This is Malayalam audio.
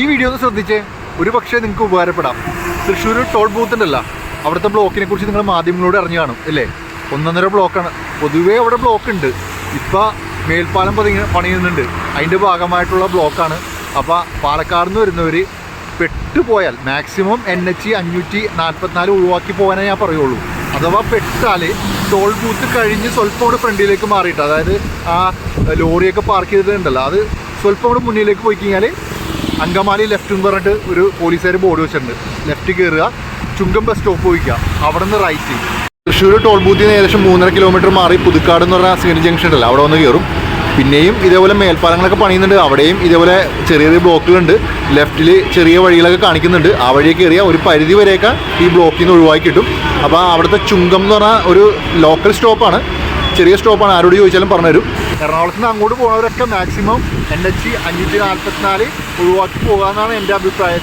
ഈ വീഡിയോ ഒന്ന് ശ്രദ്ധിച്ച്. ഒരു പക്ഷേ നിങ്ങൾക്ക് ഉപകാരപ്പെടാം. തൃശ്ശൂർ ടോൾ ബൂത്ത് ഉണ്ടല്ലോ. അവിടുത്തെ ബ്ലോക്കിനെ കുറിച്ച് നിങ്ങൾ മാധ്യമങ്ങളോട് അറിഞ്ഞു കാണും അല്ലേ? ഒന്നൊന്നര ബ്ലോക്കാണ് പൊതുവേ അവിടെ ബ്ലോക്ക് ഉണ്ട്. ഇപ്പം മേൽപ്പാലം പതി പണിയുന്നുണ്ട്. അതിന്റെ ഭാഗമായിട്ടുള്ള ബ്ലോക്കാണ് അപ്പോൾ പാലക്കാട് നിന്ന് വരുന്നവർ പെട്ടുപോയാൽ മാക്സിമം എൻ എച്ച് അഞ്ഞൂറ്റി നാൽപ്പത്തിനാല് ഒഴിവാക്കി പോകാനേ ഞാൻ പറയുള്ളൂ. അഥവാ പെട്ടാൽ ടോൾ ബൂത്ത് കഴിഞ്ഞ് സ്വല്പം കൂടെ ഫ്രണ്ടിലേക്ക് മാറിയിട്ട് അതായത് ആ ലോറിയൊക്കെ പാർക്ക് ചെയ്തിട്ടുണ്ടല്ലോ അത് സ്വല്പം കൂടെ മുന്നിലേക്ക് പോയി കഴിഞ്ഞാൽ അങ്കമാലി ലെഫ്റ്റ് എന്ന് പറഞ്ഞിട്ട് ഒരു പോലീസുകാർ ബോർഡ് വെച്ചിട്ടുണ്ട്. ലെഫ്റ്റ് കയറുക ചുങ്കം ബസ് സ്റ്റോപ്പ് പോയിക്കുക അവിടെ നിന്ന് റൈറ്റ് തൃശ്ശൂർ ടോൾ ബൂത്തിൽ നിന്ന് ഏകദേശം മൂന്നര കിലോമീറ്റർ മാറി പുതുക്കാട് എന്ന് പറഞ്ഞ സിഗ്നൽ ജംഗ്ഷൻ ഉണ്ടല്ലോ അവിടെ വന്ന് കയറും പിന്നെയും ഇതേപോലെ മേൽപ്പാലങ്ങളൊക്കെ പണിയുന്നുണ്ട്. അവിടെയും ഇതേപോലെ ചെറിയ ചെറിയ ബ്ലോക്കുകളുണ്ട് ലെഫ്റ്റിൽ ചെറിയ വഴികളൊക്കെ കാണിക്കുന്നുണ്ട്. ആ വഴി കയറിയ ഒരു പരിധി വരെയൊക്കെ ഈ ബ്ലോക്കിൽ നിന്ന് ഒഴിവാക്കി കിട്ടും. അപ്പോൾ അവിടുത്തെ ചുങ്കം എന്ന് പറഞ്ഞാൽ ഒരു ലോക്കൽ സ്റ്റോപ്പാണ് ചെറിയ സ്റ്റോപ്പാണ് ആരോട് ചോദിച്ചാലും പറഞ്ഞുതരും. എറണാകുളത്ത് നിന്ന് അങ്ങോട്ട് പോകുന്നവരൊക്കെ മാക്സിമം എൻ എച്ച് അഞ്ഞൂറ്റി നാൽപ്പത്തിനാല് ഒഴിവാക്കി പോകാമെന്നാണ് എന്റെ അഭിപ്രായം.